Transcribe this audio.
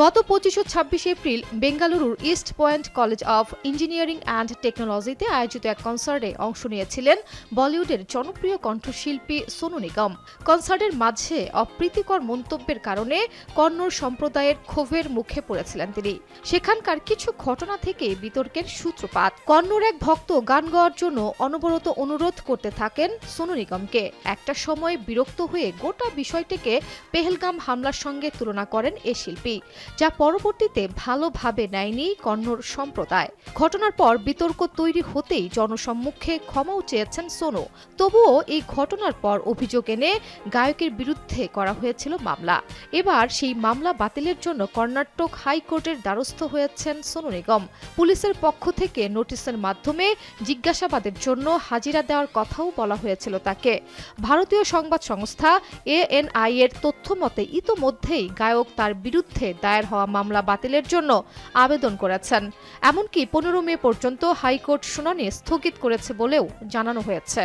গত পঁচিশ ও ছাব্বিশে এপ্রিল বেঙ্গালুরুর East Point College of Engineering and টেকনোলজিতে আয়োজিত এক কনসার্টে অংশ নিয়েছিলেন বলিউডের জনপ্রিয় কণ্ঠশিল্পী সোনু নিগম। কনসার্টের মাঝে অপ্রীতিকর মন্তব্যের কারণে কন্নড় সম্প্রদায়ের ক্ষোভের মুখে পড়েছিলেন তিনি। সেখানকার কিছু ঘটনা থেকে বিতর্কের সূত্রপাত। কন্নড় এক ভক্ত গান গাওয়ার জন্য অনবরত অনুরোধ করতে থাকেন সোনু নিগমকে। একটা সময় বিরক্ত হয়ে গোটা বিষয়টিকে পেহেলগাম হামলার সঙ্গে তুলনা করেন এ শিল্পী। যা পরবর্তীতে ভালোভাবে নেয়নি কন্নড় সম্প্রদায়। ঘটনার পর বিতর্ক তৈরি হতেই জনসম্মুখে ক্ষমাও চেয়েছেন সোনু। তবুও এই ঘটনার পর অভিযোগ এনে গায়কের বিরুদ্ধে করা হয়েছিল মামলা। এবার সেই মামলা বাতিলের জন্য কর্ণাটক হাইকোর্টের দ্বারস্থ হয়েছেন সোনু নিগম। পুলিশের পক্ষ থেকে নোটিশের মাধ্যমে জিজ্ঞাসাবাদের জন্য হাজিরা দেওয়ার কথাও বলা হয়েছিল তাকে। ভারতীয় সংবাদ সংস্থা এএনআই এর তথ্য মতে ইতোমধ্যেই গায়ক তার বিরুদ্ধে দায়ের হওয়া মামলা বাতিলের জন্য আবেদন করেছেন। এমনকি পনেরো মে পর্যন্ত হাইকোর্ট শুনানি স্থগিত করেছে বলেও জানানো হয়েছে।